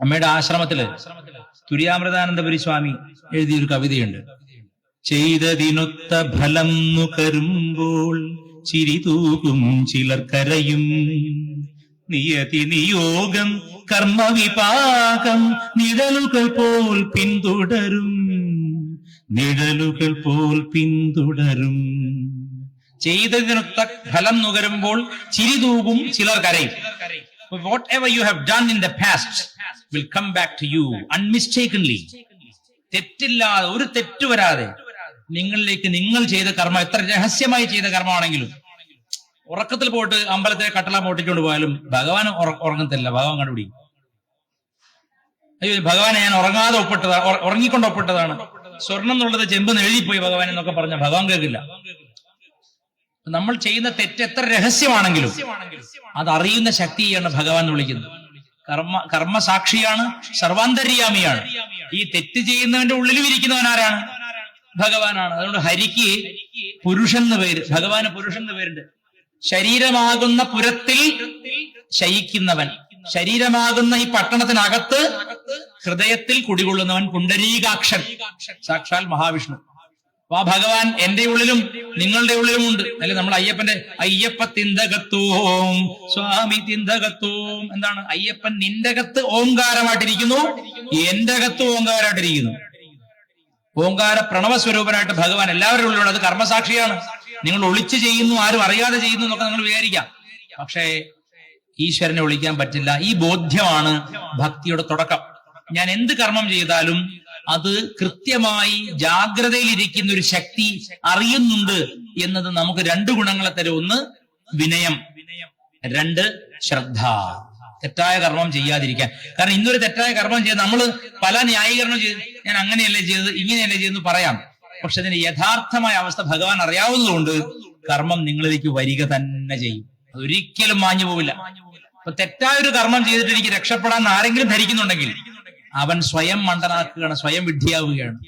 അമ്മയുടെ ആശ്രമത്തിൽ തുര്യാമൃതാനന്ദപുരി സ്വാമി എഴുതിയൊരു കവിതയുണ്ട്. ചെയ്തതിനൊത്ത ഫലം നുകരുമ്പോൾ ചിരിതൂകും ചിലർ കരയും. നിയതി നിയോഗം കർമ്മവിപാകം നിഴലുകൾ പോൽ പിന്തുടരും. നിഴലുകൾ പോൽ പിന്തുടരും. ചെയ്തതിനൊത്ത ഫലം നുകരുമ്പോൾ ചിരിതൂകും ചിലർ കരയും. Whatever you have done in the past will come back to you unmistakenly തെറ്റില്ലാതെ ഒരു തെറ്റ് വരാതെ നിങ്ങളിലേക്ക് നിങ്ങൾ ചെയ്ത കർമ്മം എത്ര രഹസ്യമായി ചെയ്ത കർമ്മമാണെങ്കിലും ഉറക്കത്തിൽ പോയിട്ട് അമ്പലത്തിലെ കട്ടള മോട്ടിക്കൊണ്ട് പോയാലും ഭഗവാൻ ഉറ- ഉറങ്ങത്തില്ല. ഭഗവാൻ കണ്ടുപിടിക്കും അയ്യോ ഭഗവാനെ ഞാൻ ഉറങ്ങാതെ ഒപ്പിട്ടതാണ് ഉറ- ഉറങ്ങിക്കൊണ്ട് ഒപ്പിട്ടതാണ്. സ്വർണം എന്നുള്ളത് ചെമ്പ് എഴുതിപ്പോയി ഭഗവാൻ എന്നൊക്കെ പറഞ്ഞ ഭഗവാൻ കേൾക്കില്ല. നമ്മൾ ചെയ്യുന്ന തെറ്റ് എത്ര രഹസ്യമാണെങ്കിലും അത് അറിയുന്ന ശക്തിയാണ് ഭഗവാൻ വിളിക്കുന്നത്. കർമ്മ കർമ്മസാക്ഷിയാണ് സർവാന്തര്യാമിയാണ്. ഈ തെറ്റ് ചെയ്യുന്നവന്റെ ഉള്ളിലും ഇരിക്കുന്നവൻ ആരാണ്? ഭഗവാനാണ്. അതുകൊണ്ട് ഹരിക്ക് പുരുഷൻ എന്ന് പേര് ഭഗവാന് പുരുഷൻ എന്ന് പേരുണ്ട്. ശരീരമാകുന്ന പുരത്തിൽ ശയിക്കുന്നവൻ ശരീരമാകുന്ന ഈ പട്ടണത്തിനകത്ത് ഹൃദയത്തിൽ കുടികൊള്ളുന്നവൻ പുണ്ടരീകാക്ഷൻ സാക്ഷാൽ മഹാവിഷ്ണു. ആ ഭഗവാൻ എന്റെ ഉള്ളിലും നിങ്ങളുടെ ഉള്ളിലും ഉണ്ട്. അല്ലെ നമ്മൾ അയ്യപ്പന്റെ അയ്യപ്പ തിന്തകത്തോം സ്വാമി തിന്തകത്തോം. എന്താണ്? അയ്യപ്പൻ നിന്റെ അകത്ത് ഓങ്കാരമായിട്ടിരിക്കുന്നു. എന്റെ അകത്ത് ഓങ്കാരമായിട്ടിരിക്കുന്നു. ഓങ്കാര പ്രണവ സ്വരൂപനായിട്ട് ഭഗവാൻ എല്ലാവരുടെ ഉള്ളിലുള്ള അത് കർമ്മസാക്ഷിയാണ്. നിങ്ങൾ ഒളിച്ചു ചെയ്യുന്നു ആരും അറിയാതെ ചെയ്യുന്നു എന്നൊക്കെ നിങ്ങൾ വിചാരിക്കാം. പക്ഷേ ഈശ്വരനെ ഒളിക്കാൻ പറ്റില്ല. ഈ ബോധ്യമാണ് ഭക്തിയുടെ തുടക്കം. ഞാൻ എന്ത് കർമ്മം ചെയ്താലും അത് കൃത്യമായി ജാഗ്രതയിലിരിക്കുന്ന ഒരു ശക്തി അറിയുന്നുണ്ട് എന്നത് നമുക്ക് രണ്ട് ഗുണങ്ങളെ തരും. ഒന്ന് വിനയം. രണ്ട് ശ്രദ്ധ. തെറ്റായ കർമ്മം ചെയ്യാതിരിക്കാൻ. കാരണം ഇന്നൊരു തെറ്റായ കർമ്മം ചെയ്ത് നമ്മൾ പല ന്യായീകരണം ചെയ്ത് ഞാൻ അങ്ങനെയല്ലേ ചെയ്തത് ഇങ്ങനെയല്ലേ ചെയ്തെന്ന് പറയാം. പക്ഷെ അതിന്റെ യഥാർത്ഥമായ അവസ്ഥ ഭഗവാൻ അറിയാവുന്നതുകൊണ്ട് കർമ്മം നിങ്ങളിലേക്ക് വരിക തന്നെ ചെയ്യും. അതൊരിക്കലും മാഞ്ഞു പോവില്ല അപ്പൊ തെറ്റായ ഒരു കർമ്മം ചെയ്തിട്ട് എനിക്ക് രക്ഷപ്പെടാൻ ആരെങ്കിലും ധരിക്കുന്നുണ്ടെങ്കിൽ അവൻ സ്വയം മണ്ടനാക്കുകയാണ് സ്വയം വിഡ്ഢിയാവുകയാണ്.